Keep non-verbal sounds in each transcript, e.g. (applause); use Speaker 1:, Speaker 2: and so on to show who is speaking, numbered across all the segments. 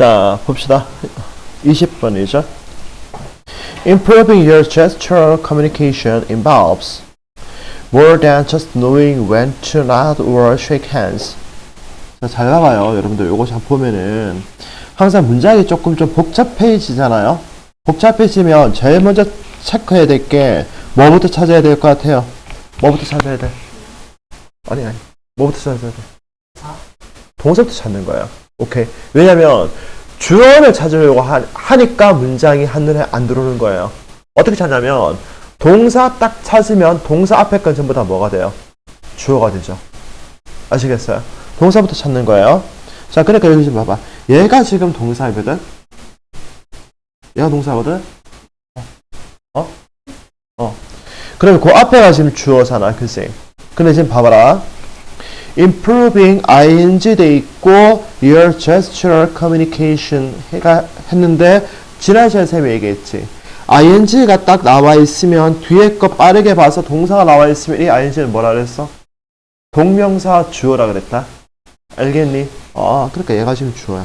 Speaker 1: 자, 봅시다. 20번이죠. Improving your gestural communication involves more than just knowing when to nod or shake hands. 자, 잘 봐봐요. 여러분들 요거 잘 보면은 항상 문장이 조금 좀 복잡해지잖아요. 복잡해지면 제일 먼저 체크해야 될 게 뭐부터 찾아야 될 것 같아요? 뭐부터 찾아야 돼? 아니 아니. 뭐부터 찾아야 돼? 동사부터 찾는 거예요. 오케이. 왜냐면 주어를 찾으려고 하, 하니까 문장이 한눈에 안 들어오는 거예요. 어떻게 찾냐면 동사 딱 찾으면 동사 앞에 건 전부 다 뭐가 돼요? 주어가 되죠. 아시겠어요? 동사부터 찾는 거예요. 자, 그러니까 여기 좀 봐봐. 얘가 지금 동사거든? 얘가 동사거든? 어? 어. 그러면 그 앞에가 지금 주어잖아, 그치? 근데 지금 봐봐라. Improving ing 돼 있고 your gestural communication 해가 했는데 지난 시간에 쌤이 얘기했지. ing가 딱 나와 있으면 뒤에 거 빠르게 봐서 동사가 나와 있으면 이 ing는 뭐라 그랬어? 동명사 주어라 그랬다. 알겠니? 아, 그러니까 얘가 지금 주어야.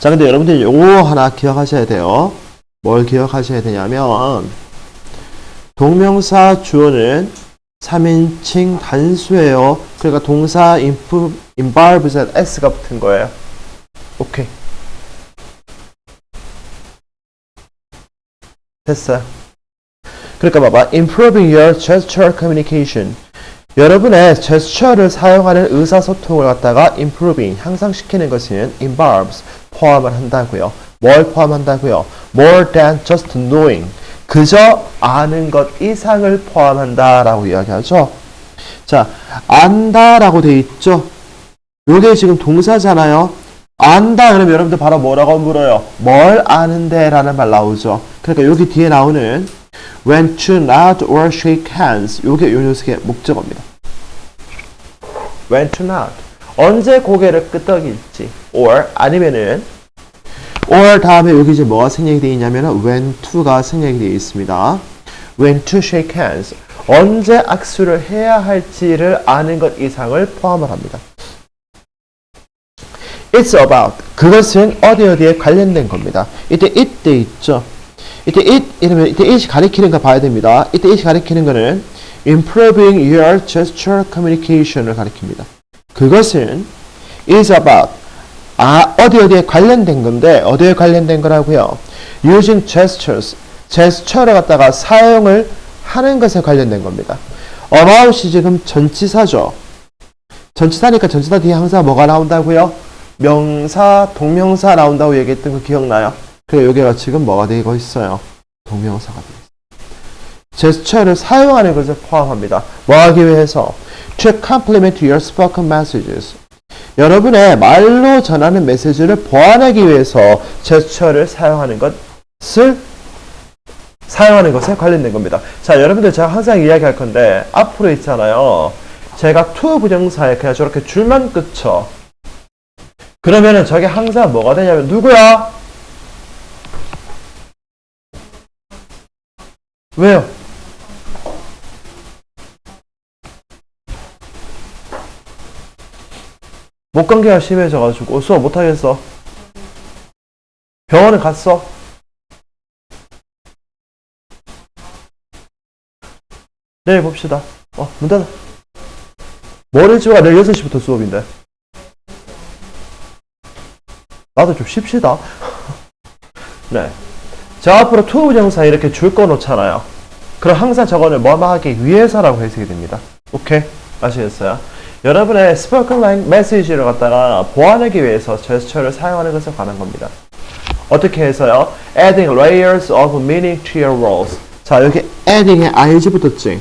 Speaker 1: 자, 근데 여러분들 요거 하나 기억하셔야 돼요. 뭘 기억하셔야 되냐면 동명사 주어는 3인칭 단수예요. 그러니까 동사 involve, involves에 s가 붙은 거예요. 오케이. 됐어요. 그러니까 봐봐. improving your gestural communication. 여러분의 제스처를 사용하는 의사소통을 갖다가 improving, 향상시키는 것은 involves, 포함을 한다고요. 뭘 포함한다고요? more than just knowing. 그저 아는 것 이상을 포함한다라고 이야기하죠. 자, 안다라고 돼 있죠. 요게 지금 동사잖아요. 안다 그러면 여러분들 바로 뭐라고 물어요? 뭘 아는데 라는 말 나오죠. 그러니까 여기 뒤에 나오는 when to nod or shake hands 요게 요 녀석의 목적어입니다. when to nod 언제 고개를 끄덕일지 or 아니면은 or 다음에 여기 이제 뭐가 생략이 되어 있냐면은 when to가 생략이 되어 있습니다. when to shake hands 언제 악수를 해야 할지를 아는 것 이상을 포함을 합니다. It's about 그것은 어디 어디에 관련된 겁니다. 이때 돼 있죠. 이때 it 이러면 이때 it이 가리키는 거 봐야 됩니다. 이때 it이 가리키는 거는 improving your gesture communication을 가리킵니다. 그것은 is about 아 어디 어디에 관련된 건데 어디에 관련된 거라고요? using gestures 제스처를 갖다가 사용을 하는 것에 관련된 겁니다. about이 지금 전치사죠. 전치사니까 전치사 뒤에 항상 뭐가 나온다고요? 명사, 동명사 나온다고 얘기했던 거 기억나요? 그래 여기가 지금 뭐가 되고 있어요? 동명사가 되고 있어요. 제스처를 사용하는 것을 포함합니다. 뭐 하기 위해서? To complement your spoken messages. 여러분의 말로 전하는 메시지를 보완하기 위해서 제스처를 사용하는 것을 사용하는 것에 관련된 겁니다. 자, 여러분들 제가 항상 이야기할 건데 앞으로 있잖아요. 제가 to 부정사에 그냥 저렇게 줄만 끝쳐. 그러면은 저게 항상 뭐가 되냐면 누구야? 왜요? 목감기가 심해져가지고 수업 못하겠어. 병원에 갔어. 내일 봅시다. 어, 문 닫아. 머리지가 내일 6시부터 수업인데. 나도 좀 쉽시다. (laughs) 네. 저 앞으로 투 부정사 이렇게 줄거 놓잖아요. 그럼 항상 저거는 뭐뭐 하기 위해서라고 해석이 됩니다. 오케이? 아시겠어요? 여러분의 스포큰 라인 메시지를 갖다가 보완하기 위해서 제스처를 사용하는 것에 관한 겁니다. 어떻게 해서요? adding layers of meaning to your words. 자, 여기 adding에 ing 붙었지?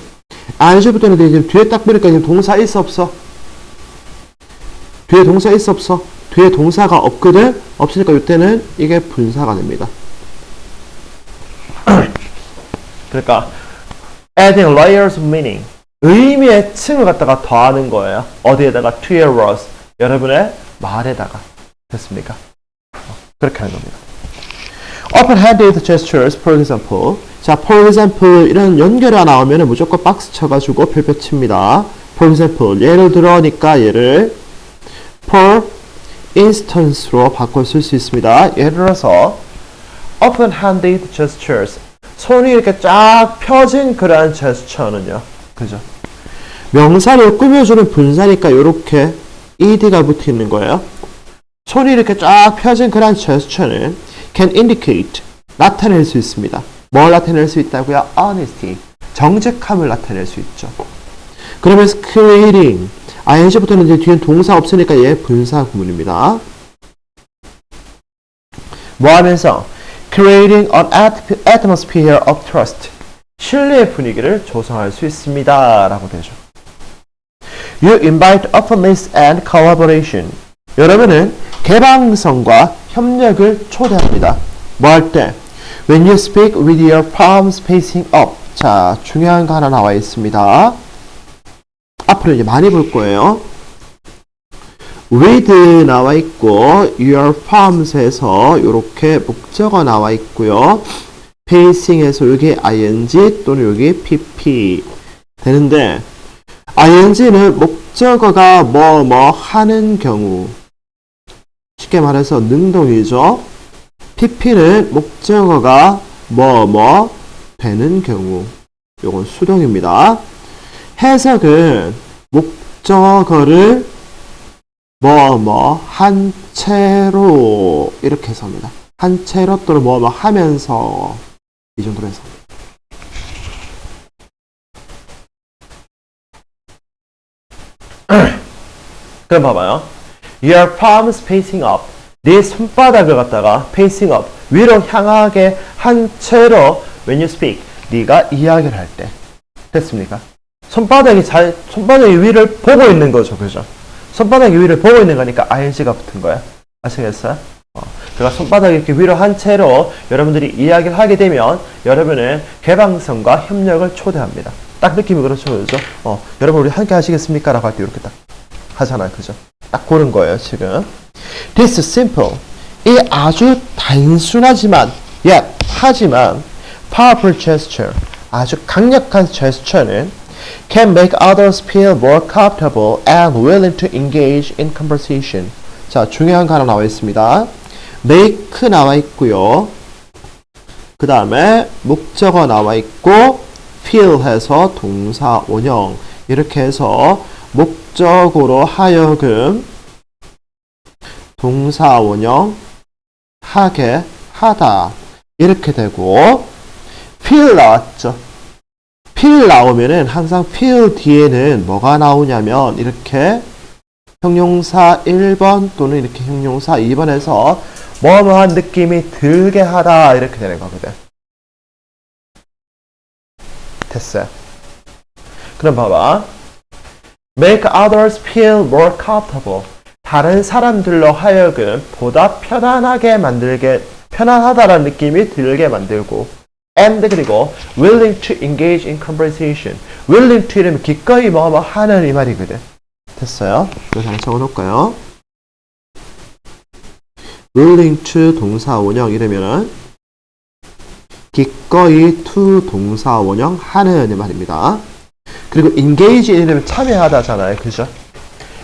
Speaker 1: ing 붙었는데 지금 뒤에 딱 보니까 지금 동사 있어 없어? 뒤에 동사 있어 없어? 뒤에 동사가 없거든? 없으니까 이때는 이게 분사가 됩니다. (clears throat) 그러니까 adding layers of meaning 의미의 층을 갖다가 더하는 거예요. 어디에다가 to your words 여러분의 말에다가 됐습니까? 어, 그렇게 하는 겁니다. open-handed gestures, for example. 자, for example 이런 연결이 나오면 무조건 박스 쳐가지고 별표 칩니다. for example 예를 들어니까 얘를 for instance로 바꿔 쓸 수 있습니다. 예를 들어서 open-handed gestures 손이 이렇게 쫙 펴진 그러한 제스처는요. 그죠? 명사를 꾸며주는 분사니까 이렇게 ed가 붙어 있는 거예요. 손이 이렇게 쫙 펴진 그러한 제스처는 can indicate 나타낼 수 있습니다. 뭘 나타낼 수 있다고요? honesty 정직함을 나타낼 수 있죠. 그러면서 creating ing부터는 뒤엔 동사 없으니까 얘 분사 구문입니다. 뭐 하면서 creating an at- atmosphere of trust 신뢰의 분위기를 조성할 수 있습니다. 라고 되죠. You invite openness and collaboration. 여러분은 개방성과 협력을 초대합니다. 뭐 할 때? When you speak with your palms facing up. 자, 중요한 거 하나 나와 있습니다. 앞으로 이제 많이 볼 거예요. with 나와 있고 your palms에서 이렇게 목적어 나와 있고요. Facing에서 여기 ing 또는 여기 pp 되는데 ing는 목적어가 뭐뭐 하는 경우 쉽게 말해서 능동이죠. pp는 목적어가 뭐뭐 되는 경우 요건 수동입니다. 해석은 목적어를 뭐뭐한 채로 이렇게 해서입니다. 한 채로 또는 뭐뭐 하면서 이 정도로 해서 (clears throat) 그럼 봐봐요. Your palms facing up. 네 손바닥을 갖다가 facing up 위로 향하게 한 채로 when you speak 네가 이야기를 할 때 됐습니까? 손바닥이 잘 손바닥이 위를 보고 있는 거죠, 그죠? 손바닥이 위를 보고 있는 거니까 ing가 붙은 거야. 아시겠어요? 어, 그러니까 손바닥이 이렇게 위로 한 채로 여러분들이 이야기를 하게 되면 여러분은 개방성과 협력을 초대합니다. 딱 느낌이 그렇죠, 그죠? 어, 여러분 우리 함께 하시겠습니까? 라고 할 때 이렇게 딱 하잖아요, 그죠? 딱 고른 거예요, 지금. This simple. 이 아주 단순하지만, yet, 하지만, powerful gesture. 아주 강력한 제스처는 can make others feel more comfortable and willing to engage in conversation. 자, 중요한 거 하나 나와 있습니다. Make 나와 있고요. 그 다음에 목적어 나와 있고 feel 해서 동사 원형 이렇게 해서 목적으로 하여금 동사 원형 하게 하다 이렇게 되고 feel 나왔죠. feel 나오면은 항상 feel 뒤에는 뭐가 나오냐면 이렇게 형용사 1번 또는 이렇게 형용사 2번에서 뭐뭐한 느낌이 들게 하다 이렇게 되는 거거든. 됐어요. 그럼 봐봐. make others feel more comfortable. 다른 사람들로 하여금 보다 편안하게 만들게 편안하다라는 느낌이 들게 만들고 and 그리고 willing to engage in conversation. willing to 이러면 기꺼이 뭐뭐 하는 이 말이거든. 됐어요? 이거 하나 적어 놓을까요? Willing to 동사 원형 이러면은 기꺼이 to 동사 원형 하는 이 말입니다. 그리고 engage 이러면 참여하다잖아요. 그죠?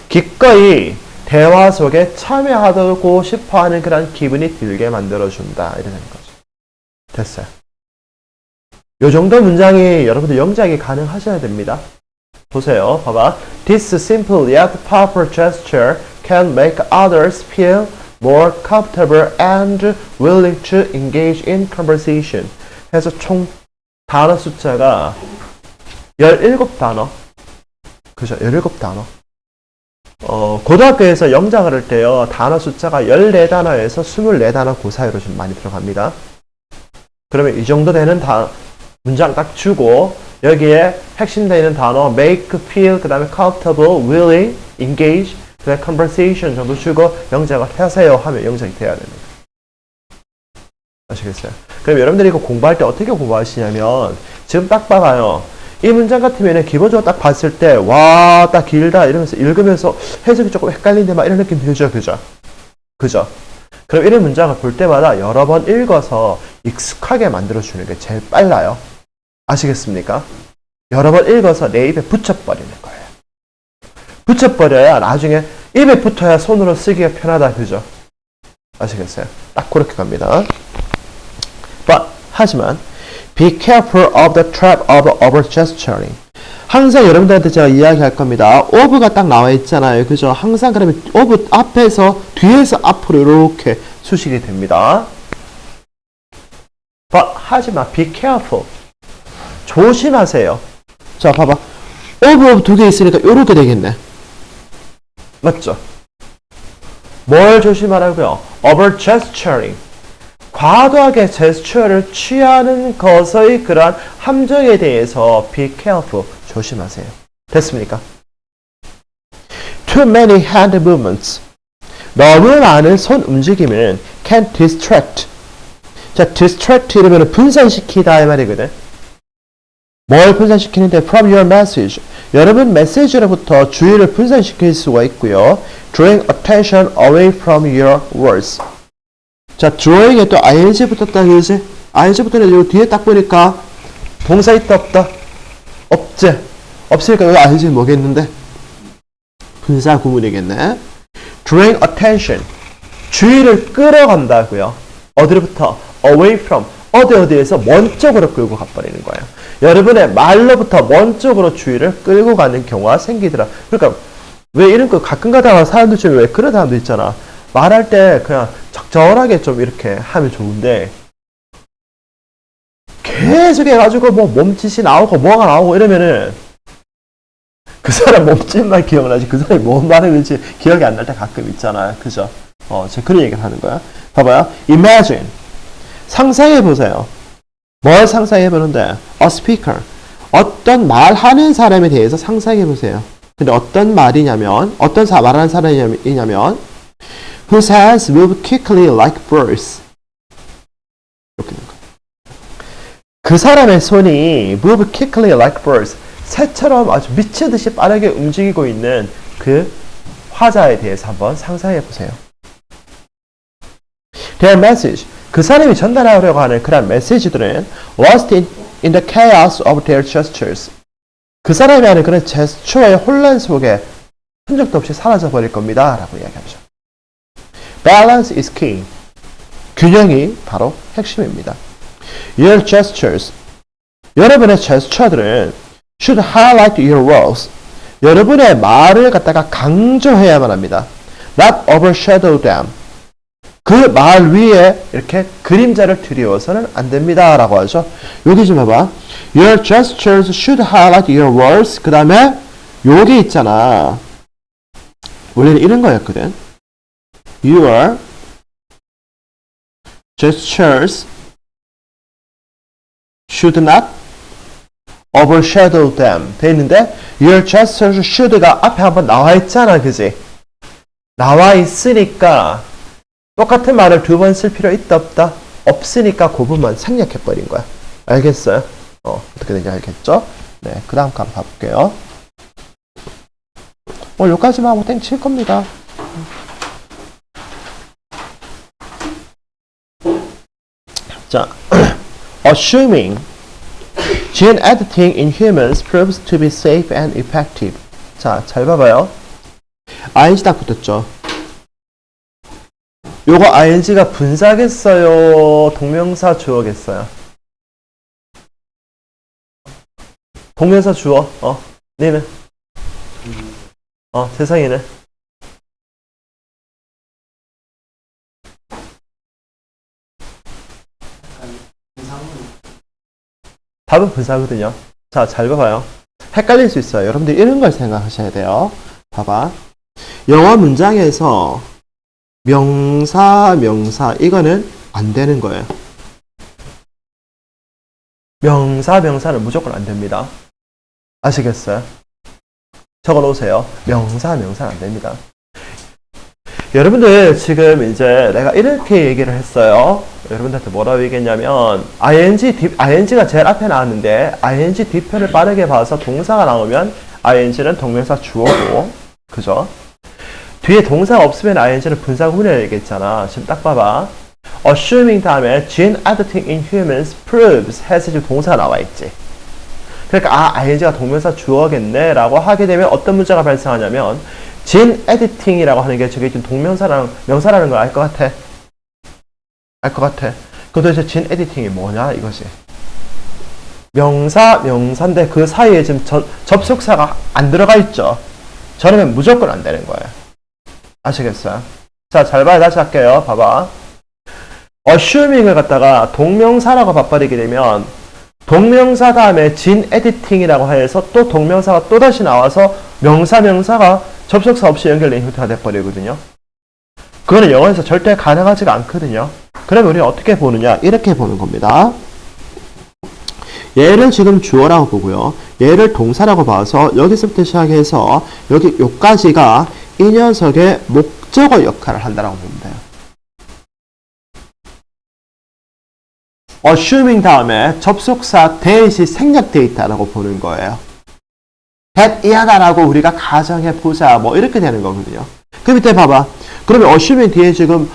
Speaker 1: 기꺼이 대화 속에 참여하고 싶어 하는 그런 기분이 들게 만들어준다. 이러는 거죠. 됐어요. 요 정도 문장이 여러분들 영작이 가능하셔야 됩니다. 보세요. 봐봐. This simple yet powerful gesture can make others feel more comfortable and willing to engage in conversation. 해서 총 단어 숫자가 17단어. 그죠? 17단어. 어, 고등학교에서 영작을 할 때요, 단어 숫자가 14단어에서 24단어 그 사이로 좀 많이 들어갑니다. 그러면 이 정도 되는 다, 문장 딱 주고, 여기에 핵심 되는 단어, make, feel, 그 다음에 comfortable, willing, engage, 그 다음에 conversation 정도 주고, 영작을 하세요 하면 영작이 돼야 됩니다. 아시겠어요? 그럼 여러분들이 이거 공부할 때 어떻게 공부하시냐면, 지금 딱 봐봐요. 이 문장 같으면 기본적으로 딱 봤을 때, 와, 딱 길다, 이러면서 읽으면서 해석이 조금 헷갈린데 막 이런 느낌 들죠? 그죠? 그죠? 그럼 이런 문장을 볼 때마다 여러 번 읽어서 익숙하게 만들어주는 게 제일 빨라요. 아시겠습니까? 여러 번 읽어서 내 입에 붙여버리는 거예요. 붙여버려야 나중에 입에 붙어야 손으로 쓰기가 편하다. 그죠? 아시겠어요? 딱 그렇게 갑니다. But, 하지만, be careful of the trap of over gesturing. 항상 여러분들한테 제가 이야기할 겁니다. of가 딱 나와 있잖아요. 그죠? 항상 그러면 of 앞에서, 뒤에서 앞으로 이렇게 수식이 됩니다. But, 하지만, be careful. 조심하세요. 자, 봐봐. of, of 두개 있으니까 이렇게 되겠네. 맞죠? 뭘 조심하라고요? over gesturing. 과도하게 제스처를 취하는 것의 그러한 함정에 대해서 be careful. 조심하세요. 됐습니까? Too many hand movements. 너무 많은 손 움직임은 can distract. 자, distract 이러면 분산시키다 이 말이거든. 뭘 분산시키는데 from your message. 여러분 메시지로부터 주의를 분산시킬 수가 있고요. drawing attention away from your words. 자, drawing에 또 ing 붙었다 그러지? ing 붙은 애들 뒤에 딱 보니까 동사 있다 없다? 없지? 없으니까 여기 ing 뭐겠는데? 분사 구문이겠네. drawing attention. 주의를 끌어간다고요. 어디로부터? away from. 어디 어디에서 먼 쪽으로 끌고 가버리는 거예요. 여러분의 말로부터 먼 쪽으로 주의를 끌고 가는 경우가 생기더라. 그러니까 왜 이런 거 가끔 가다가 사람들 중에 왜 그런 사람도 있잖아. 말할 때 그냥 적절하게 좀 이렇게 하면 좋은데 계속 해가지고 뭐 몸짓이 나오고 뭐가 나오고 이러면은 그 사람 몸짓만 기억나지 그 사람이 뭔 말했는지 기억이 안 날 때 가끔 있잖아요. 그죠? 어, 제가 그런 얘기를 하는 거야. 봐봐요. Imagine. 상상해 보세요. 뭘 상상해 보는데? A speaker. 어떤 말하는 사람에 대해서 상상해 보세요. 근데 어떤 말이냐면, 어떤 사, 말하는 사람이냐면, whose hands move quickly like birds. 이렇게 되는 거예요. 그 사람의 손이 move quickly like birds. 새처럼 아주 미치듯이 빠르게 움직이고 있는 그 화자에 대해서 한번 상상해 보세요. Their message. 그 사람이 전달하려고 하는 그런 메시지들은 lost in, in the chaos of their gestures. 그 사람이 하는 그런 제스처의 혼란 속에 흔적도 없이 사라져 버릴 겁니다. 라고 이야기하죠. Balance is key. 균형이 바로 핵심입니다. Your gestures. 여러분의 제스처들은 should highlight your words. 여러분의 말을 갖다가 강조해야만 합니다. Not overshadow them. 그 말 위에 이렇게 그림자를 드리워서는 안 됩니다. 라고 하죠. 여기 좀 봐봐. Your gestures should highlight your words. 그 다음에 여기 있잖아. 원래는 이런 거였거든. Your gestures should not overshadow them. 돼 있는데 Your gestures should가 앞에 한번 나와 있잖아. 그지? 나와 있으니까 똑같은 말을 두 번 쓸 필요 있다 없다? 없으니까 그 부분만 생략해버린 거야. 알겠어요? 어, 어떻게 되는지 알겠죠? 네, 그 다음 거 한번 봐볼게요. 오늘 여기까지만 하고 땡 칠 겁니다. 자, (clears throat) assuming gene editing in humans proves to be safe and effective. 자, 잘 봐봐요. 딱 붙었죠. 요거 ing가 분사겠어요? 동명사 주어겠어요? 동명사 주어. 어, 니는? 어, 세상에는? 답은 분사거든요. 자, 잘 봐봐요. 헷갈릴 수 있어요. 여러분들 이런 걸 생각하셔야 돼요. 봐봐. 영어 문장에서 명사, 명사, 이거는 안 되는 거예요. 명사, 명사는 무조건 안 됩니다. 아시겠어요? 적어 놓으세요. 명사, 명사는 안 됩니다. 여러분들 지금 이제 내가 이렇게 얘기를 했어요. 여러분들한테 뭐라고 얘기했냐면 ing, 뒤, ing가 제일 앞에 나왔는데 ing 뒤편을 빠르게 봐서 동사가 나오면 ing는 동명사 주어고 그죠? 뒤에 동사가 없으면 ing는 분사 구문이라고 얘기했잖아. 지금 딱 봐봐. assuming 다음에 gene editing in humans proves 해서 지금 동사가 나와 있지. 그러니까 아 ing가 동명사 주어겠네 라고 하게 되면 어떤 문제가 발생하냐면 진 에디팅이라고 하는 게 저게 지금 동명사랑 명사라는 걸 알 것 같아. 알 것 같아. 그 도대체 진 에디팅이 뭐냐 이거지. 명사 명사인데 그 사이에 지금 저- 접속사가 안 들어가 있죠. 저러면 무조건 안 되는 거예요. 아시겠어요? 자, 잘 봐요. 다시 할게요. 봐봐. assuming을 갖다가 동명사라고 바꿔리게 되면 동명사 다음에 진 에디팅이라고 해서 또 동명사가 또 다시 나와서 명사 명사가 접속사 없이 연결된 형태가 돼버리거든요. 그거는 영어에서 절대 가능하지가 않거든요. 그러면 우리는 어떻게 보느냐? 이렇게 보는 겁니다. 얘를 지금 주어라고 보고요. 얘를 동사라고 봐서 여기서부터 시작해서 여기 요까지가 이 녀석의 목적어 역할을 한다라고 보면 돼요. assuming 다음에 접속사 대시 생략 데이터라고 보는 거예요. that 이하다라고 우리가 가정해 보자 뭐 이렇게 되는 거거든요. 그 밑에 봐봐. 그러면 assuming 뒤에 지금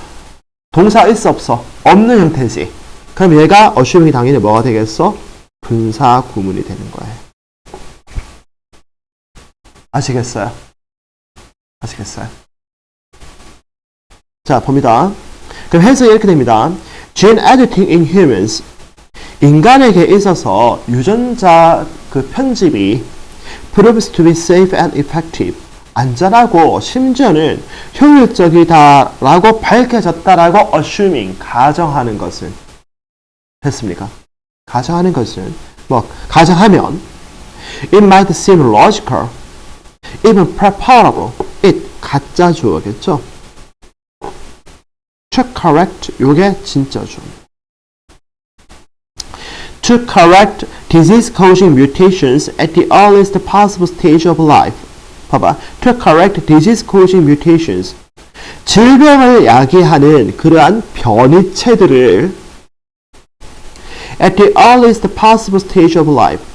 Speaker 1: 동사 있어 없어? 없는 형태지. 그럼 얘가 assuming 당연히 뭐가 되겠어? 분사 구문이 되는 거예요. 아시겠어요? 아시겠어요? 자, 봅니다. 그럼 해석이 이렇게 됩니다. Gene editing in humans. 인간에게 있어서 유전자 그 편집이 proves to be safe and effective. 안전하고 심지어는 효율적이다라고 밝혀졌다라고 assuming 가정하는 것은 됐습니까? 가정하는 것은 뭐 가정하면 it might seem logical, even preferable. it 가짜 주어겠죠? to correct 요게 진짜 주어. To correct disease-causing mutations at the earliest possible stage of life. 봐봐. To correct disease-causing mutations. 질병을 야기하는 그러한 변이체들을 at the earliest possible stage of life.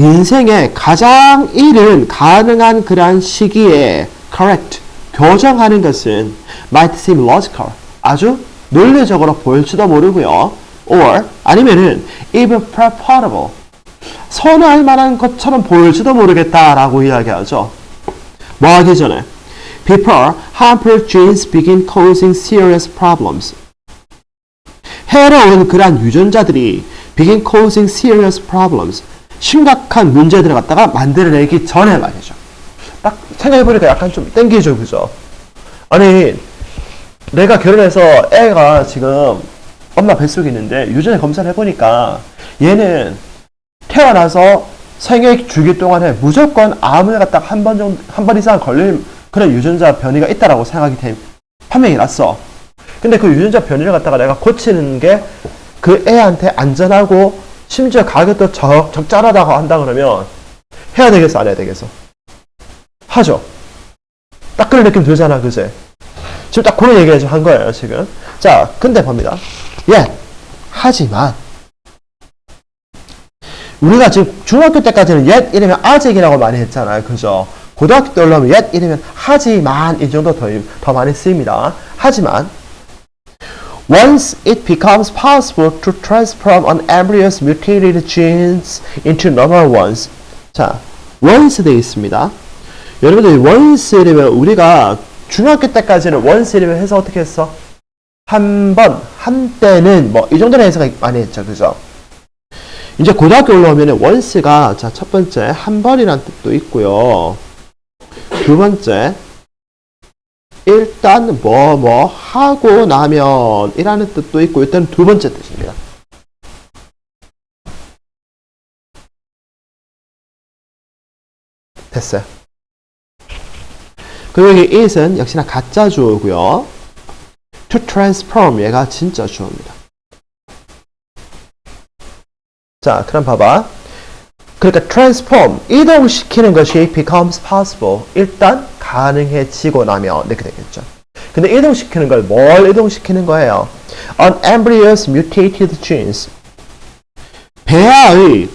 Speaker 1: 인생의 가장 이른 가능한 그러한 시기에 correct, 교정하는 것은 might seem logical. 아주 논리적으로 보일지도 모르고요. or 아니면은 even preferable. 선호할 만한 것처럼 보일지도 모르겠다라고 이야기하죠. 뭐 하기 전에 before harmful genes begin causing serious problems. 해로운 그러한 유전자들이 begin causing serious problems. 심각한 문제들을 갖다가 만들어내기 전에 말이죠. 딱 생각해보니까 약간 좀 땡기죠, 그죠? 아니, 내가 결혼해서 애가 지금 엄마 뱃속에 있는데 유전자 검사를 해보니까 얘는 태어나서 생애 주기 동안에 무조건 암을 갖다가 한 번 정도, 한 번 이상 걸릴 그런 유전자 변이가 있다라고 생각이 돼, 판명이 났어. 근데 그 유전자 변이를 갖다가 내가 고치는 게 그 애한테 안전하고 심지어 가격도 적, 적절하다고 한다 그러면 해야 되겠어, 안 해야 되겠어? 하죠. 딱 그런 느낌 들잖아, 그제? 지금 딱 그런 얘기를 한 거예요, 지금. 자, 근데 봅니다. 예, 하지만, 우리가 지금 중학교 때까지는 옛 이러면 아직이라고 많이 했잖아요. 그죠? 고등학교 때 올라오면 옛 이러면 하지만 이 정도 더, 더 많이 쓰입니다. 하지만, Once it becomes possible to transform an embryo's mutated genes into normal ones. 자, once 돼 있습니다. 여러분들 once이면 우리가 중학교 때까지는 once이면 해서 어떻게 했어? 한 번, 한때는 뭐 이 정도는 해석을 많이 했죠. 그죠? 이제 고등학교 올라오면 once가 자, 첫 번째 한 번이란 뜻도 있고요. 두 번째 일단 뭐뭐 하고 나면 이라는 뜻도 있고 일단 두 번째 뜻입니다. 됐어요. 그리고 여기 it은 역시나 가짜 주어고요. to transform 얘가 진짜 주어입니다. 자, 그럼 봐봐. 그러니까 transform 이동시키는 것이 becomes possible 일단 가능해지고 나면 이렇게 되겠죠. 근데 이동시키는 걸 뭘 이동시키는 거예요? An embryo's mutated genes 배아의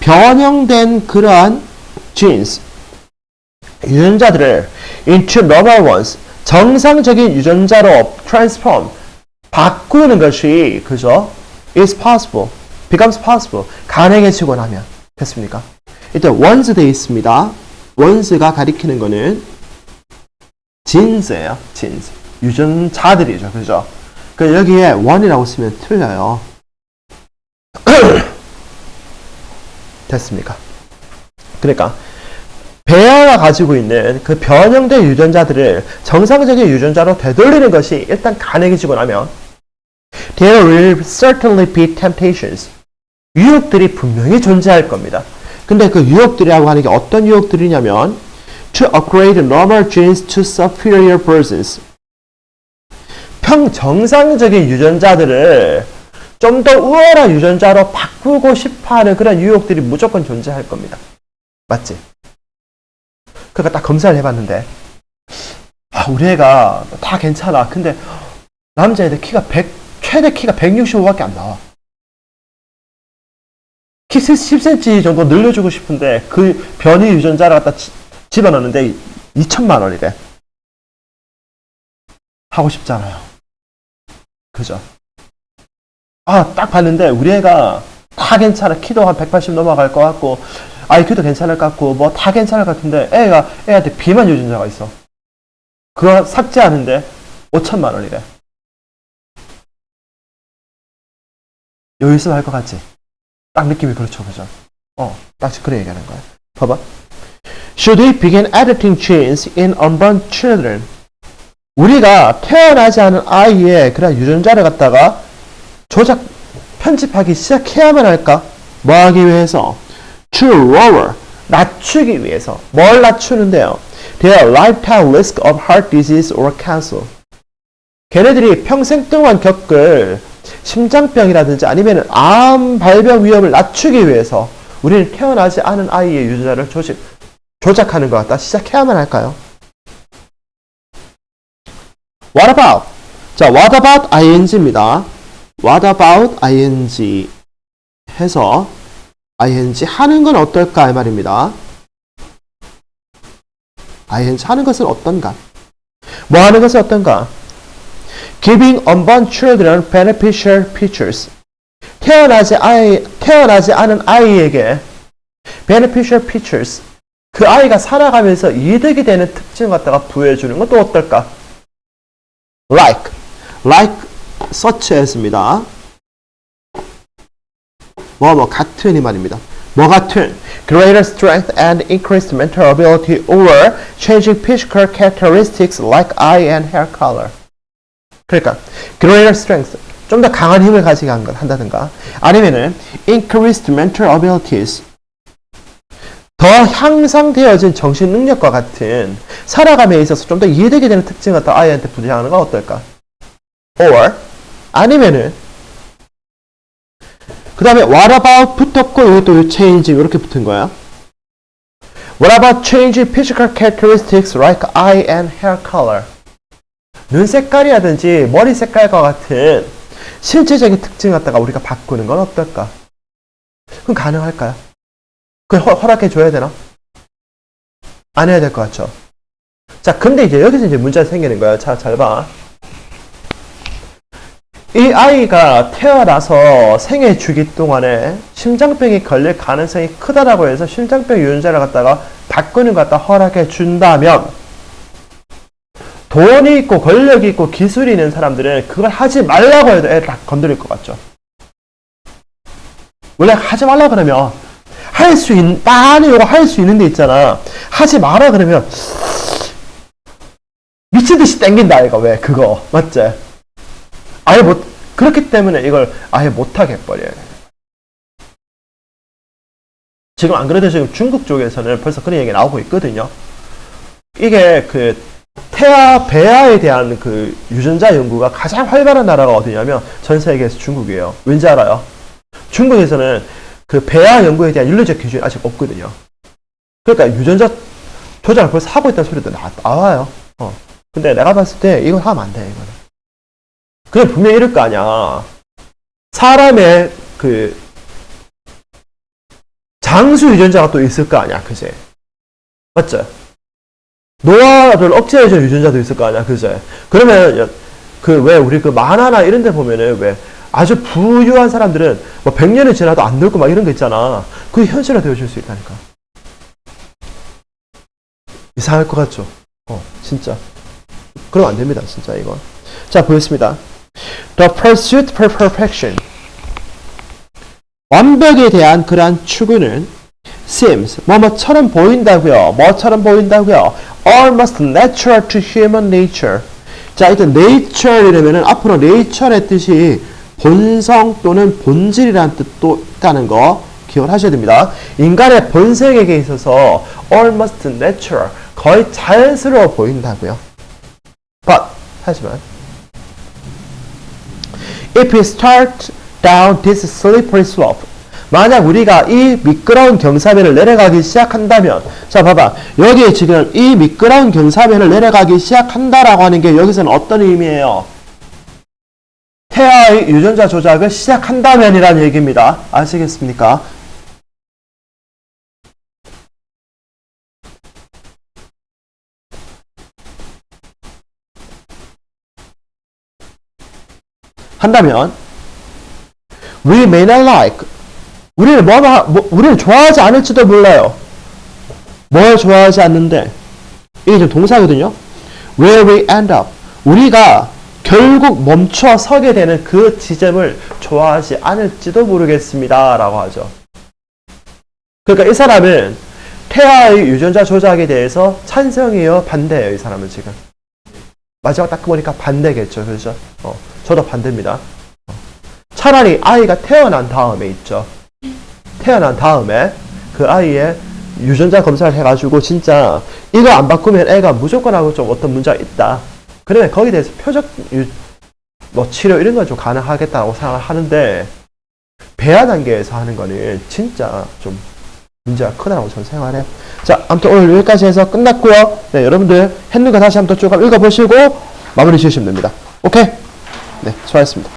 Speaker 1: 변형된 그러한 genes 유전자들을 into normal ones 정상적인 유전자로 transform 바꾸는 것이 그죠? is possible becomes possible 가능해지고 나면 됐습니까? 일단 once 돼 있습니다. once가 가리키는 거는 진스예요. 진스. 유전자들이죠. 그죠? 그 여기에 원이라고 쓰면 틀려요. (clears throat) 됐습니까? 그러니까 배아가 가지고 있는 그 변형된 유전자들을 정상적인 유전자로 되돌리는 것이 일단 가능해지고 나면 there will certainly be temptations. 유혹들이 분명히 존재할 겁니다. 근데 그 유혹들이라고 하는 게 어떤 유혹들이냐면 to upgrade normal genes to superior versions. 평정상적인 유전자들을 좀 더 우월한 유전자로 바꾸고 싶어 하는 그런 유혹들이 무조건 존재할 겁니다. 맞지? 그러니까 딱 검사를 해봤는데, 아, 우리 애가 다 괜찮아. 근데 남자애들 키가 100, 최대 키가 165밖에 안 나와. 키 10cm 정도 늘려주고 싶은데 그 변이 유전자를 갖다 지- 집어넣는데 2천만 원이래. 하고 싶잖아요. 그죠? 아, 딱 봤는데 우리 애가 다 괜찮아. 키도 한 180 넘어갈 것 같고 IQ도 괜찮을 것 같고 뭐 다 괜찮을 것 같은데 애가 애한테 비만 유전자가 있어. 그거 삭제하는데 5천만 원이래. 여유 있으면 할 것 같지? 딱 느낌이 그렇죠, 그죠? 어, 딱 그래 얘기하는 거야. 봐봐. Should we begin editing genes in unborn children? 우리가 태어나지 않은 아이의 그런 유전자를 갖다가 조작, 편집하기 시작해야만 할까? 뭐 하기 위해서? To lower, 낮추기 위해서. 뭘 낮추는데요? Their lifetime risk of heart disease or cancer. 걔네들이 평생 동안 겪을 심장병이라든지 아니면 암 발병 위험을 낮추기 위해서 우리는 태어나지 않은 아이의 유전자를 조직, 조작하는 것 같다. 시작해야만 할까요? What about? 자, what about ing입니다. What about ing 해서 ing 하는 건 어떨까 이 말입니다. ing 하는 것은 어떤가? 뭐 하는 것은 어떤가? Giving unborn children beneficial features. 태어나지 아이 태어나지 않은 아이에게 beneficial features. 그 아이가 살아가면서 이득이 되는 특징 갖다가 부여해 주는 건 또 어떨까? like, like such as입니다. 뭐, 뭐, 같은 이 말입니다. 뭐 같은? greater strength and increased mental ability or changing physical characteristics like eye and hair color. 그러니까, greater strength. 좀 더 강한 힘을 가지게 한다든가. 아니면은, increased mental abilities. 더 향상되어진 정신 능력과 같은 살아감에 있어서 좀 더 이해되게 되는 특징을 갖다 아이한테 부여하는 건 어떨까? or 아니면은 그 다음에 what about 붙었고 이것도 changing 이렇게 붙은 거야. What about changing physical characteristics like eye and hair color? 눈 색깔이라든지 머리 색깔과 같은 신체적인 특징 갖다가 우리가 바꾸는 건 어떨까? 그럼 가능할까요? 그걸 허, 허락해 줘야 되나? 안 해야 될 것 같죠? 자, 근데 이제 여기서 이제 문제가 생기는 거예요. 자, 잘 봐. 이 아이가 태어나서 생애 주기 동안에 심장병이 걸릴 가능성이 크다라고 해서 심장병 유전자를 갖다가 바꾸는 것 갖다 허락해 준다면 돈이 있고 권력이 있고 기술이 있는 사람들은 그걸 하지 말라고 해도 애를 다 건드릴 것 같죠. 원래 하지 말라 그러면 할 수 있는 많이 이거 할 수 있는 데 있잖아. 하지 마라 그러면 미친 듯이 땡긴다 이거 왜 그거 맞지? 아예 못 그렇기 때문에 이걸 아예 못하게 해버려요. 지금 안 그래도 지금 중국 쪽에서는 벌써 그런 얘기 나오고 있거든요. 이게 그 태아 배아에 대한 그 유전자 연구가 가장 활발한 나라가 어디냐면 전 세계에서 중국이에요. 왠지 알아요? 중국에서는 그 배아 연구에 대한 윤리적 기준이 아직 없거든요. 그러니까 유전자 조작을 벌써 하고 있다는 소리도 나, 나와요. 어. 근데 내가 봤을 때 이건 하면 안 돼, 이거는. 그냥 분명히 이럴 거 아니야. 사람의 그 장수 유전자가 또 있을 거 아니야, 그제? 맞죠? 노화를 억제해주는 유전자도 있을 거 아니야, 그제? 그러면 그 왜 우리 그 만화나 이런 데 보면은 왜 아주 부유한 사람들은 뭐 100년이 지나도 안 늙고 막 이런 거 있잖아. 그게 현실화 되어줄 수 있다니까. 이상할 것 같죠? 어, 진짜. 그러면 안 됩니다, 진짜 이거. 자, 보겠습니다. The pursuit for perfection. 완벽에 대한 그러한 추구는 seems 뭐뭐처럼 보인다고요. 뭐처럼 보인다고요. almost natural to human nature. 자, 일단 nature이라면은 앞으로 nature의 뜻이 본성 또는 본질이라는 뜻도 있다는 거 기억을 하셔야 됩니다. 인간의 본성에게 있어서 almost natural, 거의 자연스러워 보인다고요. But, 하지만 if we start down this slippery slope 만약 우리가 이 미끄러운 경사면을 내려가기 시작한다면 자 봐봐 여기 지금 이 미끄러운 경사면을 내려가기 시작한다라고 하는 게 여기서는 어떤 의미예요? 태아의 유전자 조작을 시작한다면이라는 얘기입니다. 아시겠습니까? 한다면 we may not like 우리를 뭐, 뭐 우리를 좋아하지 않을지도 몰라요. 뭘 좋아하지 않는데 이게 지금 동사거든요. Where we end up 우리가 결국 멈춰 서게 되는 그 지점을 좋아하지 않을지도 모르겠습니다 라고 하죠. 그러니까 이 사람은 태아의 유전자 조작에 대해서 찬성이에요, 반대예요, 이 사람은 지금. 마지막 딱 보니까 반대겠죠, 그렇죠? 어, 저도 반대입니다. 어. 차라리 아이가 태어난 다음에 있죠. 태어난 다음에 그 아이의 유전자 검사를 해가지고 진짜 이거 안 바꾸면 애가 무조건 하고 좀 어떤 문제가 있다. 그러면 거기에 대해서 표적 유, 뭐 치료 이런 건 좀 가능하겠다고 생각을 하는데 배아 단계에서 하는 거는 진짜 좀 문제가 크다고 저는 생각을 해요. 자, 아무튼 오늘 여기까지 해서 끝났고요. 네, 여러분들 했는 거 다시 한번 쭉 읽어보시고 마무리 지으시면 됩니다. 오케이? 네, 수고하셨습니다.